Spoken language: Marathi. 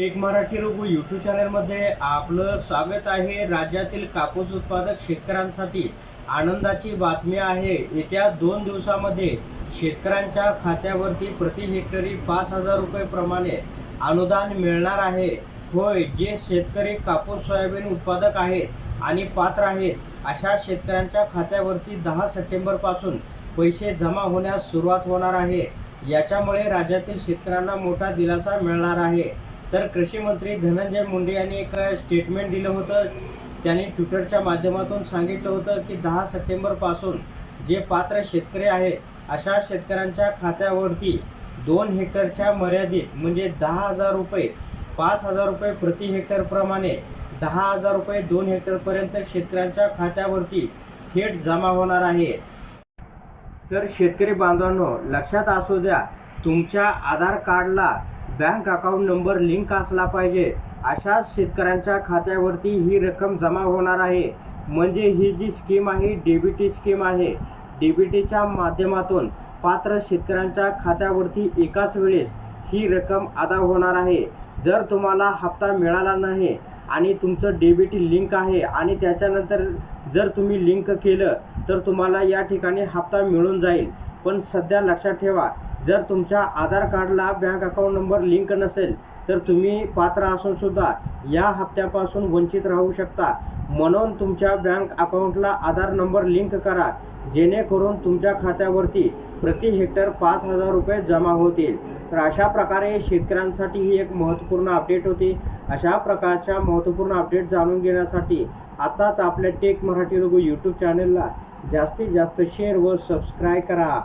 टेक मराठी रघु यूट्यूब चॅनलमध्ये आपलं स्वागत आहे. राज्यातील कापूस उत्पादक शेतकऱ्यांसाठी आनंदाची बातमी आहे. येत्या दोन दिवसामध्ये शेतकऱ्यांच्या खात्यावरती प्रति हेक्टरी पाच हजार रुपये प्रमाणे अनुदान मिळणार आहे. होय जे शेतकरी कापूस सोयाबीन उत्पादक आहेत आणि पात्र आहेत अशा शेतकऱ्यांच्या खात्यावरती दहा सप्टेंबरपासून पैसे जमा होण्यास सुरुवात होणार आहे. याच्यामुळे राज्यातील शेतकऱ्यांना मोठा दिलासा मिळणार आहे. तर कृषी मंत्री धनंजय मुंडे यांनी एक स्टेटमेंट दिलं होतं. त्यांनी ट्विटरच्या माध्यमातून सांगितलं होतं की दहा सप्टेंबरपासून जे पात्र शेतकरी आहेत अशा शेतकऱ्यांच्या खात्यावरती दोन हेक्टरच्या मर्यादित म्हणजे दहा हजार रुपये पाच हजार रुपये प्रति हेक्टरप्रमाणे दहा हजार रुपये दोन हेक्टरपर्यंत शेतकऱ्यांच्या खात्यावरती थेट जमा होणार आहे. तर शेतकरी बांधवांनो लक्षात असू द्या तुमच्या आधार कार्डला बँक अकाउंट नंबर लिंक असला पाहिजे. अशा शेतकऱ्यांच्या खात्यावरती ही रक्कम जमा होणार आहे. म्हणजे ही जी स्कीम आहे डीबीटी स्कीम आहे. डीबीटीच्या माध्यमातून पात्र शेतकऱ्यांच्या खात्यावरती एकाच वेळेस ही रक्कम अदा होणार आहे. जर तुम्हाला हप्ता मिळाला नाही आणि तुमचं डेबिटी लिंक आहे आणि त्याच्यानंतर जर तुम्ही लिंक केलं तर तुम्हाला या ठिकाणी हप्ता मिळून जाईल. पण सध्या लक्षात ठेवा जर तुमच्या आधार कार्डला बँक अकाउंट नंबर लिंक नसेल तर तुम्ही पात्र असून सुद्धा या हप्त्यापासून वंचित राहू शकता. म्हणून तुमच्या बँक अकाउंटला आधार नंबर लिंक करा जेणेकरून तुमच्या खात्यावरती प्रति हेक्टर पाच हजार रुपये जमा होतील. तर अशा प्रकारे शेतकऱ्यांसाठी ही एक महत्त्वपूर्ण अपडेट होती. अशा प्रकारच्या महत्त्वपूर्ण अपडेट जाणून घेण्यासाठी आताच आपल्या टेक मराठी रघु यूट्यूब चॅनलला जास्तीत जास्त शेअर व सबस्क्राईब करा.